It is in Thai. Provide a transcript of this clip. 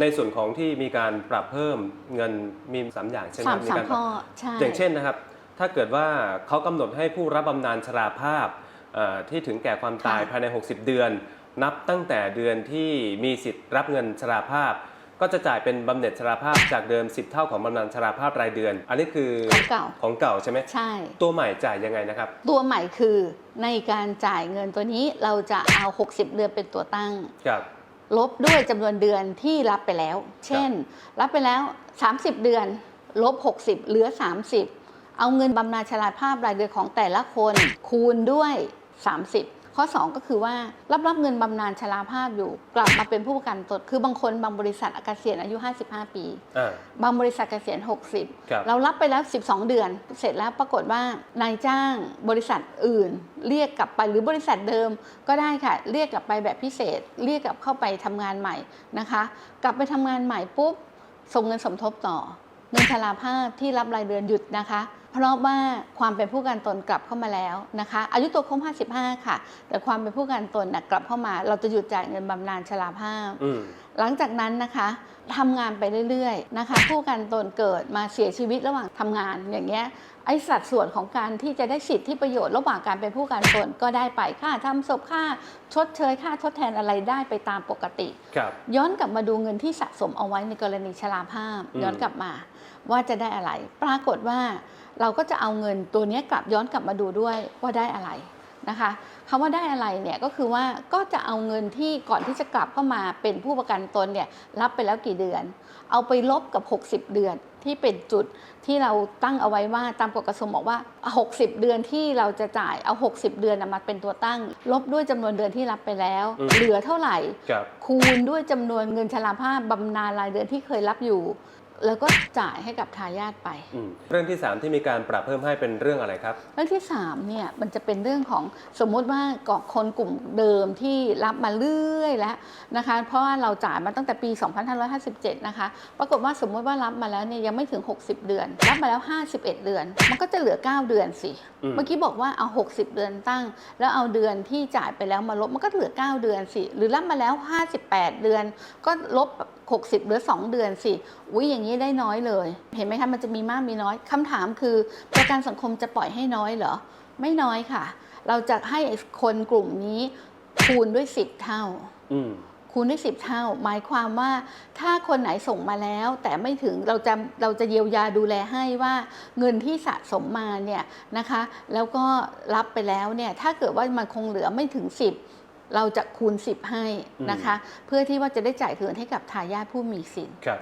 ในส่วนของที่มีการปรับเพิ่มเงินมีสามอย่างใช่ไหมสามมีสามการปข้รัอบใช่อย่างเช่นนะครับ ถ้าเกิดว่าเขากำหนดให้ผู้รับบำนาญชราภาพเอ่อที่ถึงแก่ความตายภายใน 60 เดือน นับตั้งแต่เดือนที่มีสิทธิ์รับเงินชราภาพ ก็จะจ่ายเป็นบำเหน็จชราภาพจากเดิม 10 เท่าของบำนาญชราภาพรายเดือน อันนี้คือของเก่า ของเก่าใช่ไหมใช่ ตัวใหม่จ่ายยังไงนะครับ ตัวใหม่คือในการจ่ายเงินตัวนี้เราจะเอา 60 เดือนเป็นตัวตั้ง ครับ ลบด้วยจำนวนเดือนที่รับไปแล้ว เช่น รับไปแล้ว 30 เดือน ลบ 60 เหลือ 30 เอาเงินบำนาญชราภาพรายเดือนของแต่ละคนคูณด้วย 30 ข้อ 2 ก็คือว่ารับรับเงินบำนาญชราภาพอยู่ กลับมาเป็นผู้ประกันตนคือบางคนบางบริษัทเกษียณอายุ 55 ปี อ่า บางบริษัทเกษียณ ครับ 60 เรารับไปแล้ว 12 เดือน เสร็จแล้วปรากฏว่านายจ้างบริษัทอื่น เรียกกลับไปหรือบริษัทเดิมก็ได้ค่ะ เรียกกลับไปแบบพิเศษ เรียกกลับเข้าไปทำงานใหม่นะคะ กลับไปทำงานใหม่ปุ๊บส่งเงินสมทบต่อ เงินชราภาพที่รับรายเดือนหยุดนะคะเพราะว่าความเป็นผู้ประกันตนกลับเข้ามาแล้วนะคะ อายุตัวครบ55 ค่ะ แต่ความเป็นผู้ประกันตนนะกลับเข้ามา เราจะหยุดจ่ายเงินบำนาญชราภาพอืมหลังจากนั้นนะคะทำงานไปเรื่อยๆนะคะ ผู้ประกันตนเกิดมาเสียชีวิตระหว่างทำงานอย่างเงี้ย ไอสัดส่วนของการที่จะได้สิทธิประโยชน์ระหว่างการเป็นผู้ประกันตนก็ได้ไปค่าทำศพค่าชดเชยค่าทดแทนอะไรได้ไปตามปกติครับย้อนกลับมาดูเงินที่สะสมเอาไว้ในกรณีชราภาพอืมย้อนกลับมา ว่าจะได้อะไร ปรากฏว่าเราก็จะเอาเงินตัวเนี้ยกลับย้อนกลับมาดูด้วยว่าได้อะไร นะคะคำว่าได้อะไรเนี่ยก็คือว่าก็จะเอาเงินที่ก่อนที่จะกลับเข้ามาเป็นผู้ประกันตนเนี่ยรับไปแล้วกี่เดือน เอาไปลบกับ 60 เดือนที่เป็นจุดที่เราตั้งเอาไว้ว่าตามกฎกระทรวงบอกว่า 60 เดือนที่เราจะจ่ายเอา 60 เดือนนะมาเป็นตัวตั้ง ลบด้วยจำนวนเดือนที่รับไปแล้วอืมเหลือเท่าไหร่ครับคูณด้วยจำนวนเงินชราภาพบำนาญรายเดือนที่เคยรับอยู่ แล้วก็จ่ายให้กับทายาทไป อืมเรื่องที่ 3 ที่มีการปรับเพิ่มให้เป็นเรื่องอะไรครับ เรื่องที่3เนี่ยมันจะเป็นเรื่องของสมมุติว่ากอกคนกลุ่มเดิมที่รับมาเรื่อยแล้วนะคะ เพราะว่าเราจ่ายมาตั้งแต่ปี 2557 นะคะ ปรากฏว่าสมมติว่ารับมาแล้วเนี่ยยังไม่ถึง 60 เดือน รับมาแล้ว 51 เดือน มันก็จะเหลือ 9 เดือนสิ อืม เมื่อกี้บอกว่าเอา 60 เดือนตั้ง แล้วเอาเดือนที่จ่ายไปแล้วมาลบมันก็เหลือ 9 เดือนสิ หรือรับมาแล้ว 58 เดือน ก็ลบ 60เหลือ 2 เดือนสิ อุ้ยอย่างนี้ได้น้อยเลย เห็นไหมคะมันจะมีมากมีน้อยคำถามคือประกันสังคมจะปล่อยให้น้อยเหรอ ไม่น้อยค่ะ เราจะให้คนกลุ่มนี้คูณด้วย 10 เท่าอืมคูณด้วย10 เท่า หมายความว่าถ้าคนไหนส่งมาแล้ว แต่ไม่ถึงเราจะเราจะเยียวยาดูแลให้ว่าเงินที่สะสมมาเนี่ยนะคะ แล้วก็รับไปแล้วเนี่ยถ้าเกิดว่ามันคงเหลือไม่ถึง 10 เราจะคูณ 10 ให้นะคะ เพื่อที่ว่าจะได้จ่ายคืนให้กับทายาทผู้มีสิทธิ์ครับ